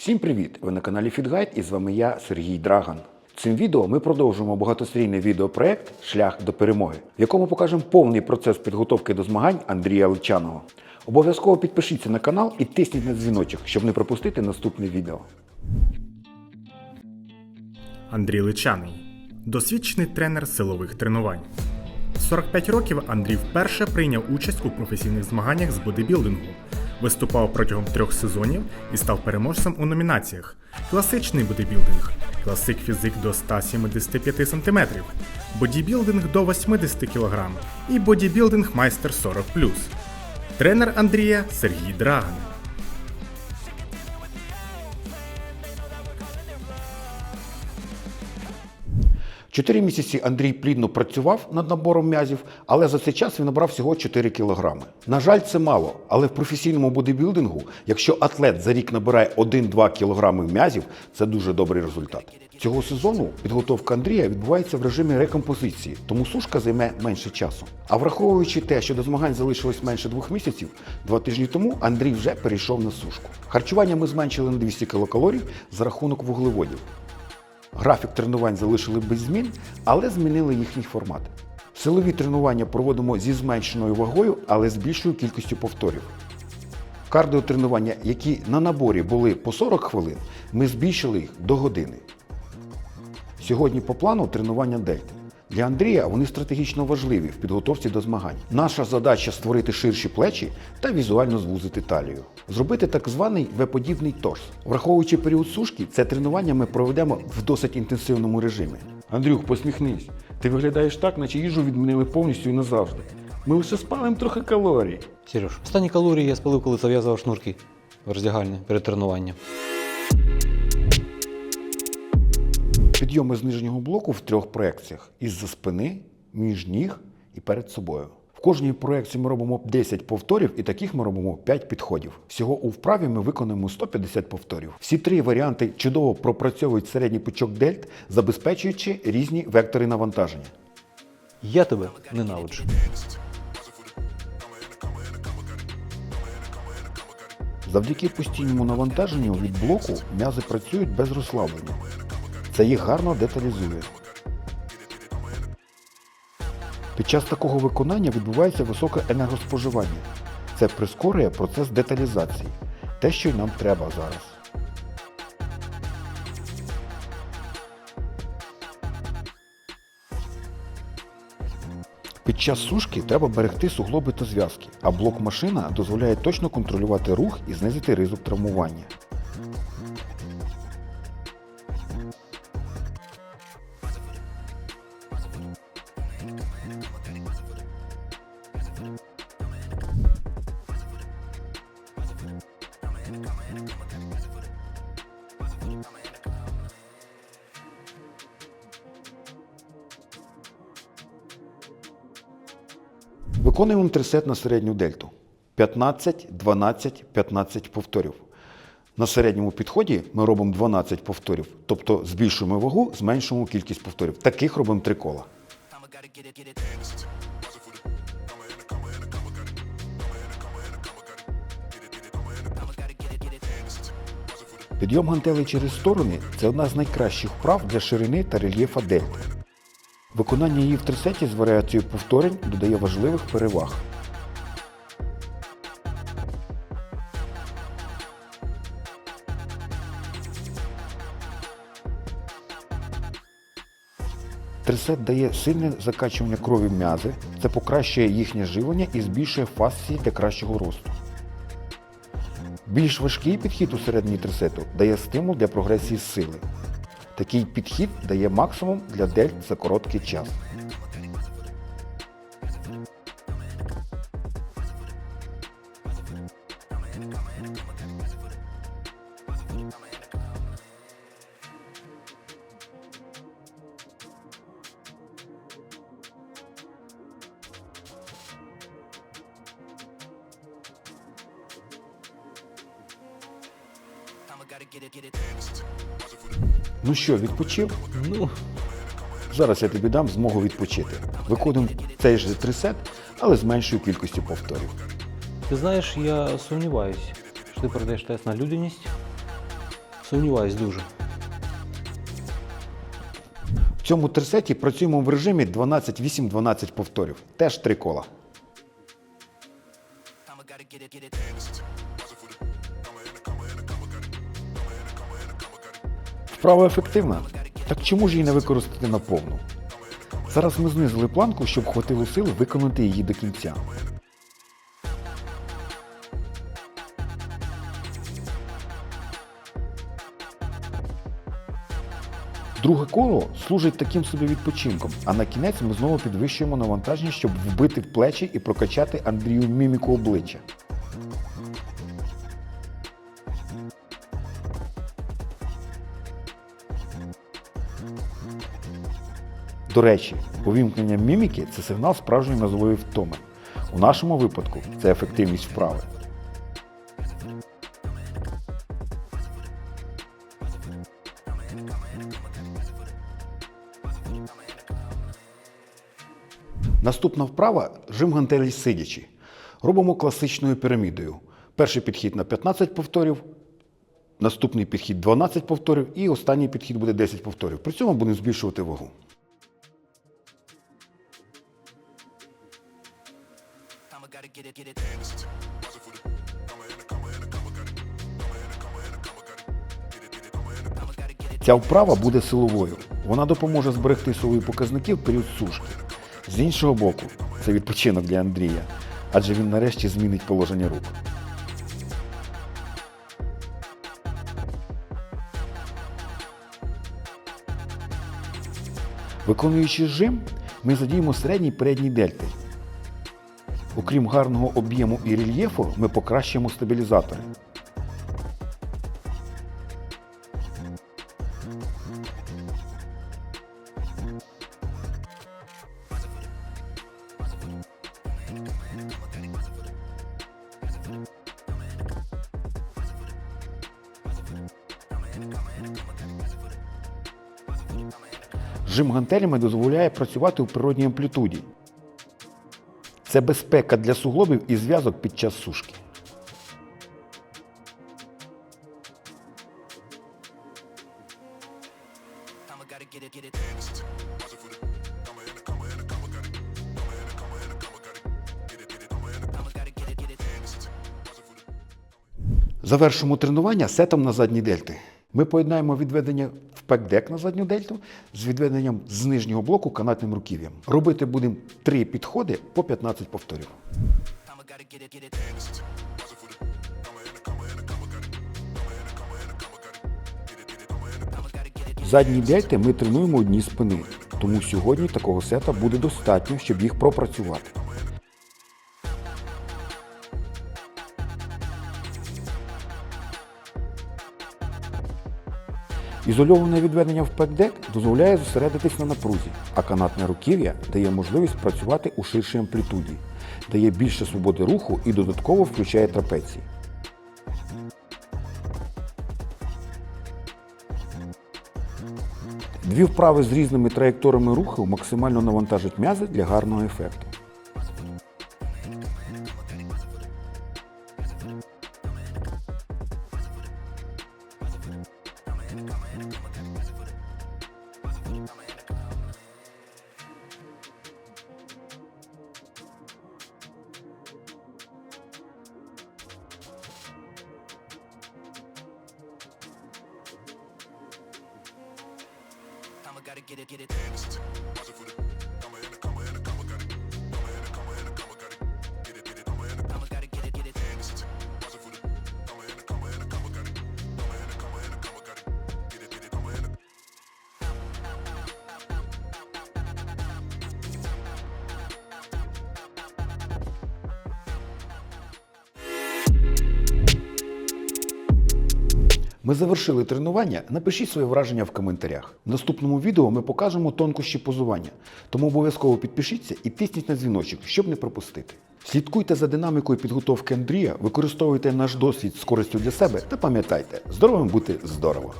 Всім привіт! Ви на каналі FitGuide і з вами я, Сергій Драган. Цим відео ми продовжуємо багатосерійний відеопроект Шлях до перемоги, в якому покажемо повний процес підготовки до змагань Андрія Личаного. Обов'язково підпишіться на канал і тисніть на дзвіночок, щоб не пропустити наступне відео. Андрій Личаний досвідчений тренер силових тренувань. 45 років Андрій вперше прийняв участь у професійних змаганнях з бодибілдингу, виступав протягом трьох сезонів і став переможцем у номінаціях: класичний бодибілдинг, класик фізик до 175 см, бодібілдинг до 80 кг і бодібілдинг майстер 40 Тренер Андрія Сергій Драган. Чотири місяці Андрій плідно працював над набором м'язів, але за цей час він набрав всього 4 кілограми. На жаль, це мало, але в професійному бодибілдингу, якщо атлет за рік набирає 1-2 кілограми м'язів, це дуже добрий результат. Цього сезону підготовка Андрія відбувається в режимі рекомпозиції, тому сушка займе менше часу. А враховуючи те, що до змагань залишилось менше двох місяців, два тижні тому Андрій вже перейшов на сушку. Харчування ми зменшили на 200 кілокалорій за рахунок вуглеводів. Графік тренувань залишили без змін, але змінили їхній формат. Силові тренування проводимо зі зменшеною вагою, але з більшою кількістю повторів. Кардіотренування, які на наборі були по 40 хвилин, ми збільшили їх до години. Сьогодні по плану тренування дельти. Для Андрія вони стратегічно важливі в підготовці до змагань. Наша задача створити ширші плечі та візуально звузити талію. Зробити так званий V-подібний торс. Враховуючи період сушки, це тренування ми проведемо в досить інтенсивному режимі. Андрюх, посміхнись. Ти виглядаєш так, наче їжу відмінили повністю і назавжди. Ми лише спалимо трохи калорій. Сереж, останні калорії я спалив, коли зав'язував шнурки в роздягальні перед тренуванням. Підйоми з нижнього блоку в трьох проекціях: із-за спини, між ніг і перед собою. В кожній проекції ми робимо 10 повторів, і таких ми робимо 5 підходів. Всього у вправі ми виконуємо 150 повторів. Всі три варіанти чудово пропрацьовують середній пучок дельт, забезпечуючи різні вектори навантаження. Я тебе ненавиджу. Завдяки постійному навантаженню від блоку м'язи працюють без розслаблення. Це їх гарно деталізує. Під час такого виконання відбувається високе енергоспоживання. Це прискорює процес деталізації. Те, що й нам треба зараз. Під час сушки треба берегти суглоби та зв'язки, а блок машина дозволяє точно контролювати рух і знизити ризик травмування. Виконуємо трисет на середню дельту. 15, 12, 15 повторів. На середньому підході ми робимо 12 повторів, тобто збільшуємо вагу, зменшуємо кількість повторів. Таких робимо три кола. Підйом гантелей через сторони це одна з найкращих вправ для ширини та рельєфа дельти. Виконання її в трисеті з варіацією повторень додає важливих переваг. Трисет дає сильне закачування крові в м'язи, це покращує їхнє живлення і збільшує фасції для кращого росту. Більш важкий підхід у середній трисету дає стимул для прогресії сили. Такий підхід дає максимум для дельт за короткий час. Ну що, відпочив? Ну, Зараз я тобі дам змогу відпочити. Виконуємо цей же трисет, але з меншою кількістю повторів. ти знаєш, я сумніваюсь, що ти продаєш тест на людяність Сумніваюсь дуже. В цьому трисеті працюємо в режимі 12-8-12 повторів. Теж три кола. Вправа ефективна. Так чому ж її не використати наповну? Зараз ми знизили планку, щоб хватило сил виконати її до кінця. Друге коло служить таким собі відпочинком, а на кінець ми знову підвищуємо навантаження, щоб вбити в плечі і прокачати Андрію міміку обличчя. До речі, увімкнення міміки це сигнал справжньої мозової втоми. У нашому випадку це ефективність вправи. Наступна вправа жим гантелей сидячи. Робимо класичною пірамідою. Перший підхід на 15 повторів, наступний підхід 12 повторів і останній підхід буде 10 повторів. При цьому будемо збільшувати вагу. Ця вправа буде силовою. Вона допоможе зберегти силові показники в період сушки. З іншого боку, це відпочинок для Андрія, адже він нарешті змінить положення рук. Виконуючи жим, ми задіємо середній передній дельти. Окрім гарного об'єму і рельєфу, ми покращуємо стабілізатори. Жим гантелями дозволяє працювати у природній амплітуді. Це безпека для суглобів і зв'язок під час сушки. Завершимо тренування сетом на задні дельти. Ми поєднаємо відведення в пекдек на задню дельту з відведенням з нижнього блоку канатним руків'ям. Робити будемо три підходи по 15 повторів. Задні дельти ми тренуємо одні спини, тому сьогодні такого сета буде достатньо, щоб їх пропрацювати. Ізольоване відведення в пекдек дозволяє зосередитись на напрузі, а канатне руків'я дає можливість працювати у ширшій амплітуді, дає більше свободи руху і додатково включає трапеції. Дві вправи з різними траєкторами руху максимально навантажать м'язи для гарного ефекту. gotta get it, get it. Damn, this is for the. Ми завершили тренування. Напишіть своє враження в коментарях. В наступному відео ми покажемо тонкощі позування, тому обов'язково підпишіться і тисніть на дзвіночок, щоб не пропустити. Слідкуйте за динамікою підготовки Андрія, використовуйте наш досвід з користю для себе та пам'ятайте, здоровим бути здорово!